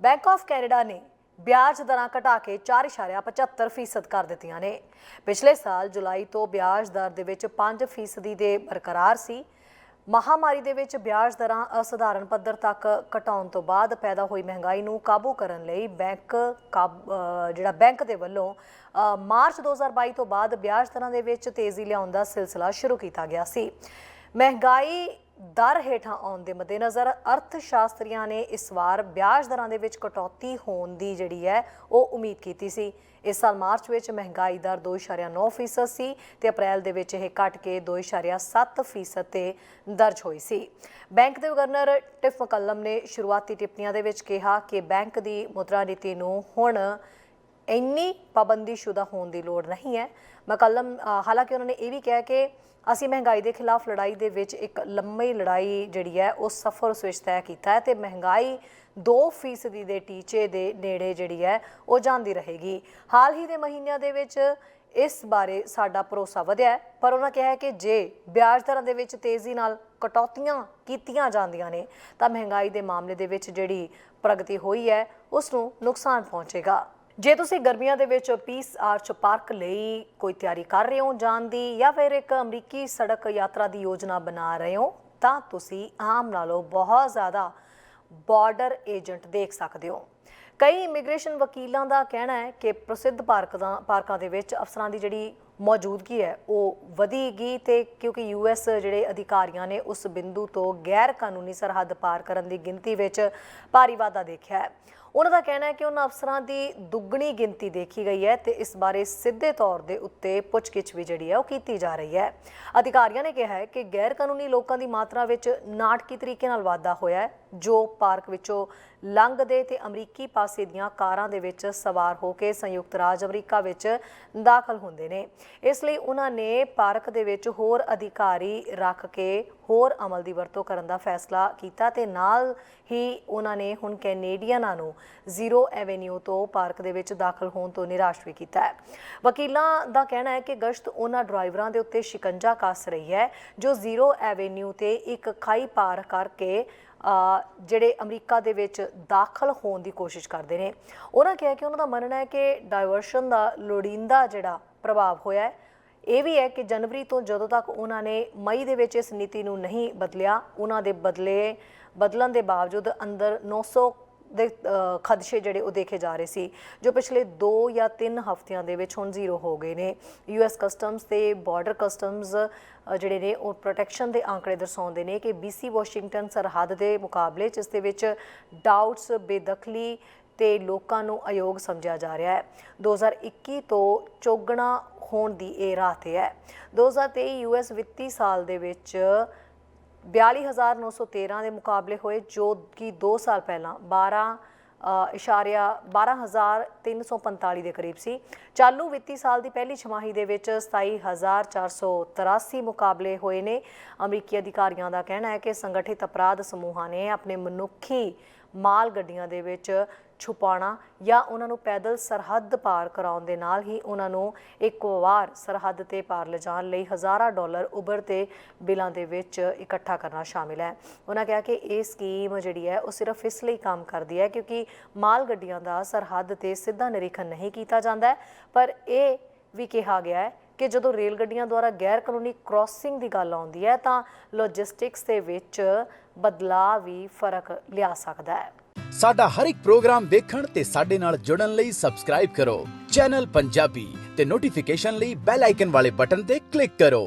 Bank of Canada ਨੇ ਵਿਆਜ ਦਰਾਂ ਘਟਾ ਕੇ 4.75% ਕਰ ਦਿੱਤੀਆਂ ਨੇ। ਪਿਛਲੇ ਸਾਲ ਜੁਲਾਈ ਤੋਂ ਵਿਆਜ ਦਰ ਦੇ ਵਿੱਚ 5% ਦੇ ਬਰਕਰਾਰ ਸੀ। ਮਹਾਮਾਰੀ ਦੇ ਵਿੱਚ ਵਿਆਜ ਦਰਾਂ ਅਸਧਾਰਨ ਪੱਧਰ ਤੱਕ ਘਟਾਉਣ ਤੋਂ ਬਾਅਦ ਪੈਦਾ ਹੋਈ ਮਹਿੰਗਾਈ ਨੂੰ ਕਾਬੂ ਕਰਨ ਲਈ ਬੈਂਕ ਕਾਬ- ਜਿਹੜਾ ਬੈਂਕ ਦੇ ਵੱਲੋਂ ਅ, ਮਾਰਚ 2022 ਤੋਂ ਬਾਅਦ ਵਿਆਜ ਦਰਾਂ ਦੇ ਵਿੱਚ ਤੇਜ਼ੀ ਲਿਆਉਣ ਦਾ ਸਿਲਸਿਲਾ ਸ਼ੁਰੂ ਕੀਤਾ ਗਿਆ ਸੀ। ਮਹਿੰਗਾਈ ਦਰ ਹੇਠਾਂ ਆਉਣ ਦੇ ਮੱਦੇਨਜ਼ਰ ਅਰਥ ਸ਼ਾਸਤਰੀਆਂ ਨੇ ਇਸ ਵਾਰ ਵਿਆਜ ਦਰਾਂ ਦੇ ਵਿੱਚ ਕਟੌਤੀ ਹੋਣ ਦੀ ਜਿਹੜੀ ਹੈ, ਉਹ ਉਮੀਦ ਕੀਤੀ ਸੀ। ਇਸ ਸਾਲ ਮਾਰਚ ਵਿੱਚ ਮਹਿੰਗਾਈ ਦਰ 2.9% ਸੀ ਤੇ ਅਪ੍ਰੈਲ ਦੇ ਵਿੱਚ ਇਹ ਘਟ ਕੇ 2.7% ਤੇ ਦਰਜ ਹੋਈ ਸੀ। ਬੈਂਕ ਦੇ ਗਵਰਨਰ ਟਿਫ ਮਕੱਲਮ ਨੇ ਸ਼ੁਰੂਆਤੀ ਟਿੱਪਣੀਆਂ ਦੇ ਵਿੱਚ ਕਿਹਾ ਕਿ ਬੈਂਕ ਦੀ ਮੁਦਰਾ ਨੀਤੀ ਨੂੰ ਹੁਣ ਇੰਨੀ ਪਾਬੰਦੀਸ਼ੁਦਾ ਹੋਣ ਦੀ ਲੋੜ ਨਹੀਂ ਹੈ। ਮਕਲਮ ਹਾਲਾਂਕਿ ਉਹਨਾਂ ਨੇ ਇਹ ਵੀ ਕਿਹਾ ਕਿ ਅਸੀਂ ਮਹਿੰਗਾਈ ਦੇ ਖਿਲਾਫ ਲੜਾਈ ਦੇ ਵਿੱਚ ਇੱਕ ਲੰਮੀ ਲੜਾਈ ਜਿਹੜੀ ਹੈ, ਉਹ ਸਫ਼ਰ ਉਸ ਵਿੱਚ ਤੈਅ ਕੀਤਾ ਹੈ ਤੇ ਮਹਿੰਗਾਈ 2% ਦੇ ਟੀਚੇ ਦੇ ਨੇੜੇ ਜਿਹੜੀ ਹੈ, ਉਹ ਜਾਂਦੀ ਰਹੇਗੀ। ਹਾਲ ਹੀ ਦੇ ਮਹੀਨਿਆਂ ਦੇ ਵਿੱਚ ਇਸ ਬਾਰੇ ਸਾਡਾ ਭਰੋਸਾ ਵਧਿਆ ਪਰ ਉਹਨਾਂ ਕਿਹਾ ਕਿ ਜੇ ਵਿਆਜ ਦਰਾਂ ਦੇ ਵਿੱਚ ਤੇਜ਼ੀ ਨਾਲ ਕਟੌਤੀਆਂ ਕੀਤੀਆਂ ਜਾਂਦੀਆਂ ਨੇ, ਤਾਂ ਮਹਿੰਗਾਈ ਦੇ ਮਾਮਲੇ ਦੇ ਵਿੱਚ ਜਿਹੜੀ ਪ੍ਰਗਤੀ ਹੋਈ ਹੈ, ਉਸ ਨੂੰ ਨੁਕਸਾਨ ਪਹੁੰਚੇਗਾ। ਜੇ ਤੁਸੀਂ ਗਰਮੀਆਂ ਦੇ ਵਿੱਚ ਪੀਸ ਆਰਚ ਪਾਰਕ ਲਈ ਕੋਈ ਤਿਆਰੀ ਕਰ ਰਹੇ ਹੋ ਜਾਣ ਦੀ ਜਾਂ ਫਿਰ ਇੱਕ ਅਮਰੀਕੀ ਸੜਕ ਯਾਤਰਾ ਦੀ ਯੋਜਨਾ ਬਣਾ ਰਹੇ ਹੋ, ਤਾਂ ਤੁਸੀਂ ਆਮ ਨਾਲੋਂ ਬਹੁਤ ਜ਼ਿਆਦਾ ਬਾਰਡਰ ਏਜੰਟ ਦੇਖ ਸਕਦੇ ਹੋ। ਕਈ ਇਮੀਗ੍ਰੇਸ਼ਨ ਵਕੀਲਾਂ ਦਾ ਕਹਿਣਾ ਹੈ ਕਿ ਪ੍ਰਸਿੱਧ ਪਾਰਕਾਂ ਪਾਰਕਾਂ ਦੇ ਵਿੱਚ ਅਫਸਰਾਂ ਦੀ ਜਿਹੜੀ ਮੌਜੂਦਗੀ ਹੈ, ਉਹ ਵਧੇਗੀ ਤੇ ਕਿਉਂਕਿ ਯੂਐਸ ਜਿਹੜੇ ਅਧਿਕਾਰੀਆਂ ਨੇ ਉਸ ਬਿੰਦੂ ਤੋਂ ਗੈਰ ਕਾਨੂੰਨੀ ਸਰਹੱਦ ਪਾਰ ਕਰਨ ਦੀ ਗਿਣਤੀ ਵਿੱਚ ਭਾਰੀ ਵਾਧਾ ਦੇਖਿਆ ਹੈ। ਉਹਨਾਂ ਦਾ ਕਹਿਣਾ ਹੈ ਕਿ ਉਹਨਾਂ ਅਫਸਰਾਂ ਦੀ ਦੁੱਗਣੀ ਗਿਣਤੀ ਦੇਖੀ ਗਈ ਹੈ ਤੇ ਇਸ ਬਾਰੇ ਸਿੱਧੇ ਤੌਰ ਦੇ ਉੱਤੇ ਪੁੱਛਗਿੱਛ ਵੀ ਜਿਹੜੀ ਹੈ ਉਹ ਕੀਤੀ ਜਾ ਰਹੀ ਹੈ। ਅਧਿਕਾਰੀਆਂ ਨੇ ਕਿਹਾ ਹੈ ਕਿ ਗੈਰ ਕਾਨੂੰਨੀ ਲੋਕਾਂ ਦੀ ਮਾਤਰਾ ਵਿੱਚ ਨਾਟਕੀ ਤਰੀਕੇ ਨਾਲ ਵਾਧਾ ਹੋਇਆ ਹੈ, ਜੋ ਪਾਰਕ ਵਿੱਚੋਂ ਲੰਘਦੇ ਤੇ ਅਮਰੀਕੀ ਪਾਸੇ ਦੀਆਂ ਕਾਰਾਂ ਦੇ ਵਿੱਚ ਸਵਾਰ ਹੋ ਕੇ ਸੰਯੁਕਤ ਰਾਜ ਅਮਰੀਕਾ ਵਿੱਚ ਦਾਖਲ ਹੁੰਦੇ ਨੇ। ਇਸ ਲਈ ਉਹਨਾਂ ਨੇ ਪਾਰਕ ਦੇ ਵਿੱਚ ਹੋਰ ਅਧਿਕਾਰੀ ਰੱਖ ਕੇ ਹੋਰ ਅਮਲ ਦੀ ਵਰਤੋਂ ਕਰਨ ਦਾ ਫੈਸਲਾ ਕੀਤਾ ਤੇ ਨਾਲ ਹੀ ਉਹਨਾਂ ਨੇ ਹੁਣ ਕੈਨੇਡੀਅਨਾਂ ਨੂੰ ਜ਼ੀਰੋ ਐਵੇਨਿਊ ਤੋਂ ਪਾਰਕ ਦੇ ਵਿੱਚ ਦਾਖਲ ਹੋਣ ਤੋਂ ਨਿਰਾਸ਼ ਵੀ ਕੀਤਾ ਹੈ। ਵਕੀਲਾਂ ਦਾ ਕਹਿਣਾ ਹੈ ਕਿ ਗਸ਼ਤ ਉਹਨਾਂ ਡਰਾਈਵਰਾਂ ਦੇ ਉੱਤੇ ਸ਼ਿਕੰਜਾ ਕੱਸ ਰਹੀ ਹੈ, ਜੋ ਜ਼ੀਰੋ ਐਵੇਨਿਊ ਤੇ ਇੱਕ ਖਾਈ ਪਾਰ ਕਰਕੇ ਜਿਹੜੇ ਅਮਰੀਕਾ ਦੇ ਵਿੱਚ ਦਾਖਲ ਹੋਣ ਦੀ ਕੋਸ਼ਿਸ਼ ਕਰਦੇ ਨੇ। ਉਹਨਾਂ ਕਿਹਾ ਕਿ ਉਹਨਾਂ ਦਾ ਮੰਨਣਾ ਹੈ ਕਿ ਡਾਇਵਰਸ਼ਨ ਦਾ ਲੋੜੀਂਦਾ ਜਿਹੜਾ ਪ੍ਰਭਾਵ ਹੋਇਆ ਹੈ ਇਹ ਵੀ ਹੈ ਕਿ ਜਨਵਰੀ ਤੋਂ ਜਦੋਂ ਤੱਕ ਉਹਨਾਂ ਨੇ ਮਈ ਦੇ ਵਿੱਚ ਇਸ ਨੀਤੀ ਨੂੰ ਨਹੀਂ ਬਦਲਿਆ, ਉਹਨਾਂ ਦੇ ਬਦਲੇ, ਬਦਲਣ ਦੇ ਬਾਵਜੂਦ ਅੰਦਰ 900 ਦੇ ਖਦਸ਼ੇ ਜਿਹੜੇ ਉਹ ਦੇਖੇ ਜਾ ਰਹੇ ਸੀ, ਜੋ ਪਿਛਲੇ 2 ਜਾਂ 3 ਹਫ਼ਤਿਆਂ ਦੇ ਵਿੱਚ ਹੁਣ ਜ਼ੀਰੋ ਹੋ ਗਏ ਨੇ। ਯੂਐਸ ਕਸਟਮਸ ਤੇ ਬਾਰਡਰ ਕਸਟਮਸ ਜਿਹੜੇ ਨੇ ਉਹ ਪ੍ਰੋਟੈਕਸ਼ਨ ਦੇ ਆંકੜੇ ਦਰਸਾਉਂਦੇ ਨੇ ਕਿ BC ਵਾਸ਼ਿੰਗਟਨ ਸਰਹੱਦ ਦੇ ਮੁਕਾਬਲੇ, ਜਿਸ ਦੇ ਵਿੱਚ ਡਾਊਟਸ ਬੇਦਖਲੀ ਤੇ ਲੋਕਾਂ ਨੂੰ ਅਯੋਗ ਸਮਝਿਆ ਜਾ ਰਿਹਾ ਹੈ। 2021 ਤੋਂ ਚੌਗਣਾ ਹੋਣ ਦੀ ਇਹ ਰਾਹ ਤੇ ਹੈ। 2023 ਯੂਐਸ ਵਿੱਤੀ ਸਾਲ ਦੇ ਵਿੱਚ 42913 ਦੇ ਮੁਕਾਬਲੇ ਹੋਏ ਜੋ ਕਿ 2 ਸਾਲ ਪਹਿਲਾਂ 12 ਅ, ਇਸ਼ਾਰਿਆ 12345 ਦੇ ਕਰੀਬ ਸੀ। ਚਾਲੂ ਵਿੱਤੀ ਸਾਲ ਦੀ ਪਹਿਲੀ ਛਮਾਹੀ ਦੇ ਵਿੱਚ 27483 ਮੁਕਾਬਲੇ ਹੋਏ ਨੇ। ਅਮਰੀਕੀ ਅਧਿਕਾਰੀਆਂ ਦਾ ਕਹਿਣਾ ਹੈ ਕਿ ਸੰਗਠਿਤ ਅਪਰਾਧ ਸਮੂਹਾਂ ਨੇ ਆਪਣੇ ਮਨੁੱਖੀ ਮਾਲ ਗੱਡੀਆਂ ਦੇ ਵਿੱਚ ਛੁਪਾਉਣਾ ਜਾਂ ਉਹਨਾਂ ਨੂੰ ਪੈਦਲ ਸਰਹੱਦ ਪਾਰ ਕਰਾਉਣ ਦੇ ਨਾਲ ਹੀ ਉਹਨਾਂ ਨੂੰ ਇੱਕ ਵਾਰ ਸਰਹੱਦ ਤੇ ਪਾਰ ਲਿਜਾਣ ਲਈ ਹਜ਼ਾਰਾਂ ਡਾਲਰ ਉਬਰ ਤੇ ਬਿੱਲਾਂ ਦੇ ਵਿੱਚ ਇਕੱਠਾ ਕਰਨਾ ਸ਼ਾਮਿਲ ਹੈ। ਉਹਨਾਂ ਕਿਹਾ ਕਿ ਇਹ ਸਕੀਮ ਜਿਹੜੀ ਹੈ, ਉਹ ਸਿਰਫ ਇਸ ਲਈ ਕੰਮ ਕਰਦੀ ਹੈ ਕਿਉਂਕਿ ਮਾਲ ਗੱਡੀਆਂ ਦਾ ਸਰਹੱਦ ਤੇ ਸਿੱਧਾ ਨਿਰੀਖਣ ਨਹੀਂ ਕੀਤਾ ਜਾਂਦਾ ਪਰ ਇਹ ਵੀ ਕਿਹਾ ਗਿਆ ਹੈ ਕਿ ਜਦੋਂ ਰੇਲ ਗੱਡੀਆਂ ਦੁਆਰਾ ਗੈਰ ਕਾਨੂੰਨੀ ਕ੍ਰਾਸਿੰਗ ਦੀ ਗੱਲ ਆਉਂਦੀ ਹੈ, ਤਾਂ ਲੌਜਿਸਟਿਕਸ ਦੇ ਵਿੱਚ ਬਦਲਾਅ ਵੀ ਫ਼ਰਕ ਲਿਆ ਸਕਦਾ ਹੈ। ਸਾਡਾ ਹਰ ਇੱਕ ਪ੍ਰੋਗਰਾਮ ਦੇਖਣ ਤੇ ਸਾਡੇ ਨਾਲ ਜੁੜਨ ਲਈ ਸਬਸਕ੍ਰਾਈਬ ਕਰੋ। ਚੈਨਲ ਪੰਜਾਬੀ ਤੇ ਨੋਟੀਫਿਕੇਸ਼ਨ ਲਈ ਬੈਲ ਆਈਕਨ ਵਾਲੇ ਬਟਨ ਤੇ ਕਲਿੱਕ ਕਰੋ।